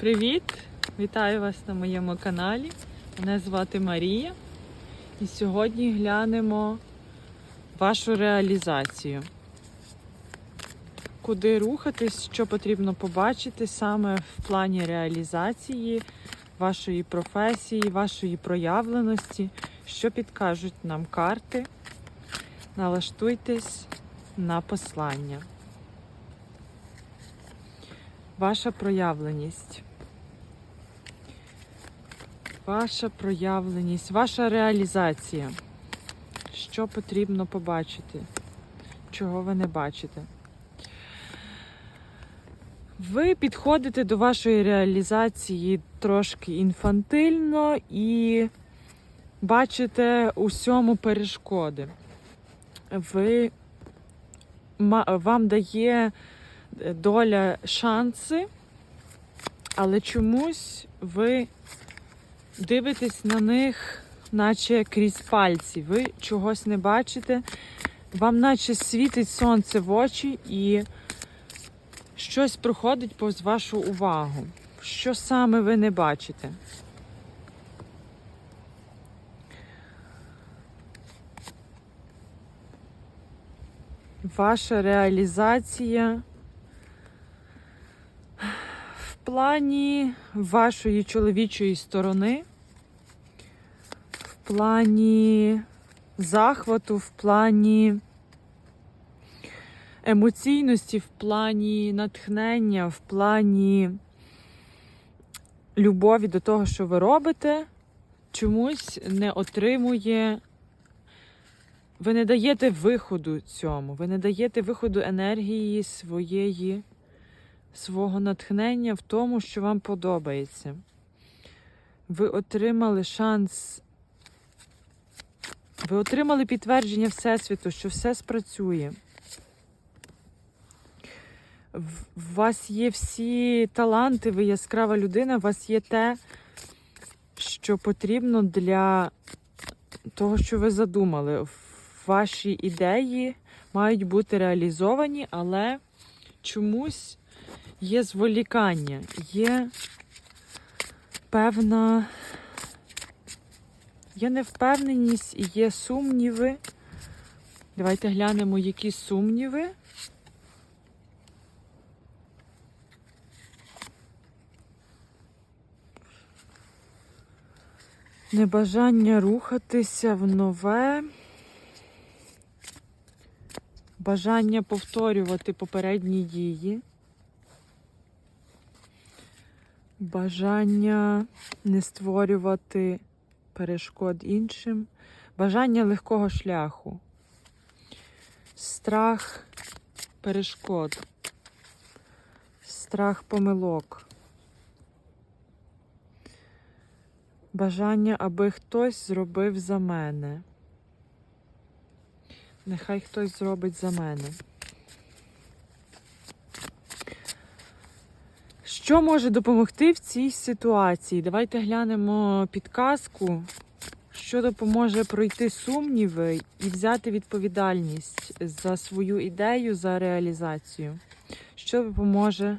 Привіт! Вітаю вас на моєму каналі. Мене звати Марія. І сьогодні глянемо вашу реалізацію. Куди рухатись, що потрібно побачити саме в плані реалізації вашої професії, вашої проявленості, що підкажуть нам карти. Налаштуйтесь на послання. Ваша проявленість. Ваша проявленість, ваша реалізація. Що потрібно побачити? Чого ви не бачите? Ви підходите до вашої реалізації трошки інфантильно і бачите усьому перешкоди. Ви, вам дає доля шанси, але чомусь ви дивитесь на них, наче крізь пальці. Ви чогось не бачите, вам наче світить сонце в очі і щось проходить повз вашу увагу. Що саме ви не бачите? Ваша реалізація в плані вашої чоловічої сторони, в плані захвату, в плані емоційності, в плані натхнення, в плані любові до того, що ви робите, чомусь не отримує. Ви не даєте виходу цьому, ви не даєте виходу енергії своєї, свого натхнення в тому, що вам подобається. Ви отримали шанс, ви отримали підтвердження Всесвіту, що все спрацює. В вас є всі таланти, ви яскрава людина, у вас є те, що потрібно для того, що ви задумали. Ваші ідеї мають бути реалізовані, але чомусь є зволікання, є певна є невпевненість і є сумніви. Давайте глянемо, які сумніви. Небажання рухатися в нове. Бажання повторювати попередні дії. Бажання не створювати перешкод іншим. Бажання легкого шляху. Страх перешкод. Страх помилок. Бажання, аби хтось зробив за мене. Нехай хтось зробить за мене. Що може допомогти в цій ситуації? Давайте глянемо підказку, що допоможе пройти сумніви і взяти відповідальність за свою ідею, за реалізацію. Що допоможе?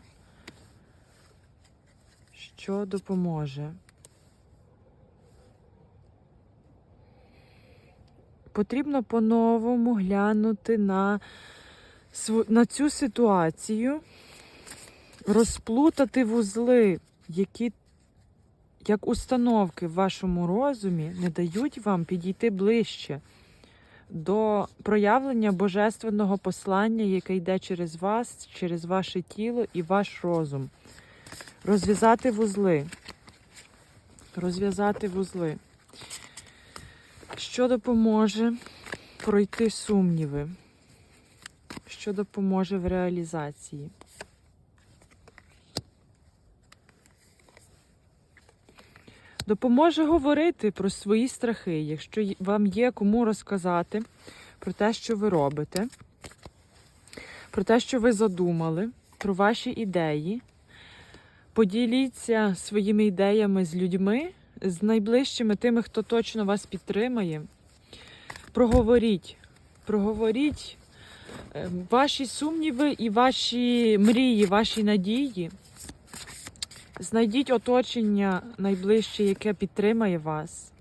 Що допоможе? потрібно по-новому глянути на, на цю ситуацію, розплутати вузли, які, як установки в вашому розумі, не дають вам підійти ближче до проявлення божественного послання, яке йде через вас, через ваше тіло і ваш розум. Розв'язати вузли. Розв'язати вузли що допоможе пройти сумніви, що допоможе в реалізації. Допоможе говорити про свої страхи, якщо вам є кому розказати про те, що ви робите, про те, що ви задумали, про ваші ідеї. Поділіться своїми ідеями з людьми, з найближчими тими, хто точно вас підтримає. Проговоріть, проговоріть е, ваші сумніви і ваші мрії, ваші надії Знайдіть оточення найближче, яке підтримає вас,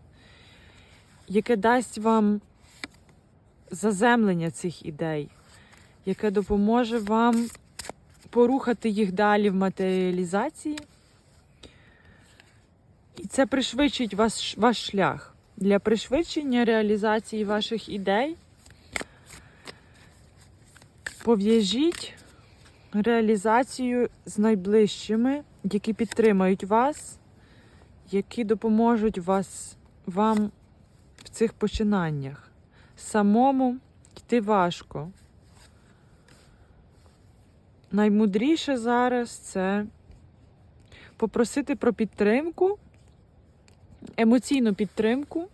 яке дасть вам заземлення цих ідей, яке допоможе вам порухати їх далі в матеріалізації. І це пришвидшить ваш, ваш шлях. Для пришвидшення реалізації ваших ідей пов'яжіть реалізацію з найближчими, які підтримають вас, які допоможуть вас, вам в цих починаннях. Самому йти важко. Наймудріше зараз це попросити про підтримку, емоційну підтримку,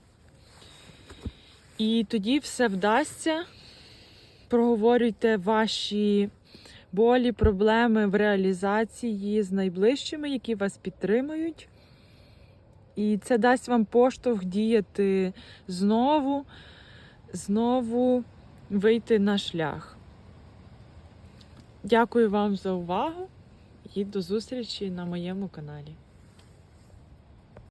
і тоді все вдасться. Проговорюйте ваші болі, проблеми в реалізації з найближчими, які вас підтримують. І це дасть вам поштовх діяти знову, знову вийти на шлях. Дякую вам за увагу і до зустрічі на моєму каналі.